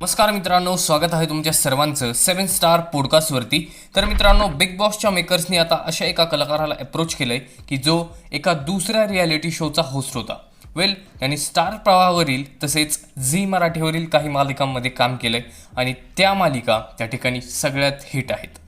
नमस्कार मित्रांनो स्वागत आहे तुमच्या सर्वांचं सेवन स्टार पॉडकास्टवरती तर मित्रांनो बिग बॉसच्या मेकर्सनी आता अशा एका कलाकाराला अप्रोच केलंय की जो एका दुसऱ्या रियालिटी शोचा होस्ट होता. वेल त्यांनी स्टार प्रवाहावरील तसेच झी मराठीवरील काही मालिकांमध्ये काम केलंय आणि त्या मालिका त्या ठिकाणी सगळ्यात हिट आहेत.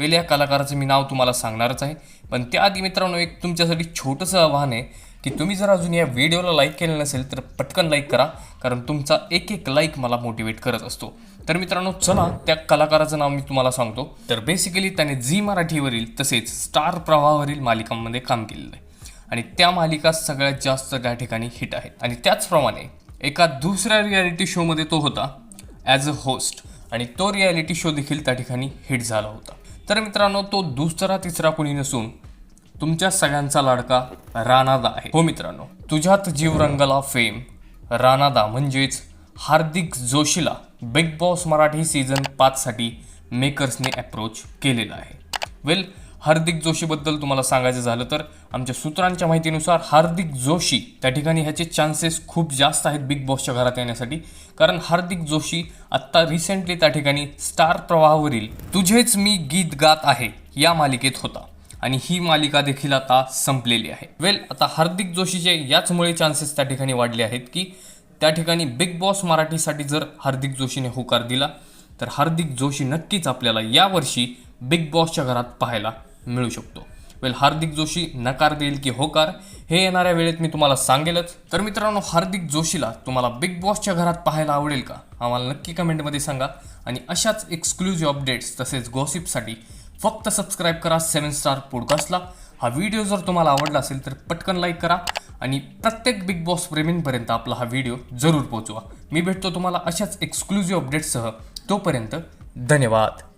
वेल या कलाकाराचं मी नाव तुम्हाला सांगणारच आहे. पण त्याआधी मित्रांनो एक तुमच्यासाठी छोटंसं आव्हान आहे की तुम्ही जर अजून या व्हिडिओला लाईक केलं नसेल तर पटकन लाईक करा कारण तुमचा एक एक लाईक मला मोटिवेट करत असतो. तर मित्रांनो चला त्या कलाकाराचं नाव मी तुम्हाला सांगतो. तर बेसिकली त्याने झी मराठीवरील तसेच स्टार प्रवाहावरील मालिकांमध्ये काम केलेलं आहे. आणि त्या मालिका सगळ्यात जास्त त्या ठिकाणी हिट आहेत. आणि त्याचप्रमाणे एका दुसऱ्या रियालिटी शोमध्ये तो होता ॲज अ होस्ट आणि तो रियालिटी शो देखील त्या ठिकाणी हिट झाला होता. तर मित्रांनो तो दुसरा तिसरा कुणी नसून तुमच्या सगळ्यांचा लाडका राणादा आहे. हो मित्रांनो तुझ्यात जीव रंगला फेम राणादा म्हणजेच हार्दिक जोशीला बिग बॉस मराठी सीझन पाचसाठी मेकर्सने अप्रोच केलेला आहे. वेल हार्दिक जोशीबद्दल तुम्हाला सांगायचं झालं तर आमच्या सूत्रांच्या माहितीनुसार हार्दिक जोशी त्या ठिकाणी ह्याचे चान्सेस खूप जास्त आहेत बिग बॉसच्या घरात येण्यासाठी. कारण हार्दिक जोशी आत्ता रिसेंटली त्या ठिकाणी स्टार प्रवाहावरील तुझेच मी गीत गात आहे या मालिकेत होता. आणि ही मालिका देखील आता संपलेली आहे. वेल आता हार्दिक जोशीचे याचमुळे चान्सेस त्या ठिकाणी वाढले आहेत की त्या ठिकाणी बिग बॉस मराठीसाठी जर हार्दिक जोशीने होकार दिला तर हार्दिक जोशी नक्कीच आपल्याला यावर्षी बिग बॉसच्या घरात पाहायला मिळू शकतो. वेल हार्दिक जोशी नकार देईल की होकार हे येणाऱ्या वेळेत मी तुम्हाला सांगेलच. तर मित्रांनो हार्दिक जोशीला तुम्हाला बिग बॉसच्या घरात पाहायला आवडेल का? आम्हाला नक्की कमेंटमध्ये सांगा. आणि अशाच एक्सक्लुझिव्ह अपडेट्स तसेच गॉसिपसाठी फक्त सबस्क्राईब करा सेवन स्टार पॉडकास्टला हा व्हिडिओ जर तुम्हाला आवडला असेल तर पटकन लाईक करा. आणि प्रत्येक बिग बॉस प्रेमींपर्यंत आपला हा व्हिडिओ जरूर पोहोचवा. मी भेटतो तुम्हाला अशाच एक्सक्लुझिव्ह अपडेट्ससह तोपर्यंत धन्यवाद.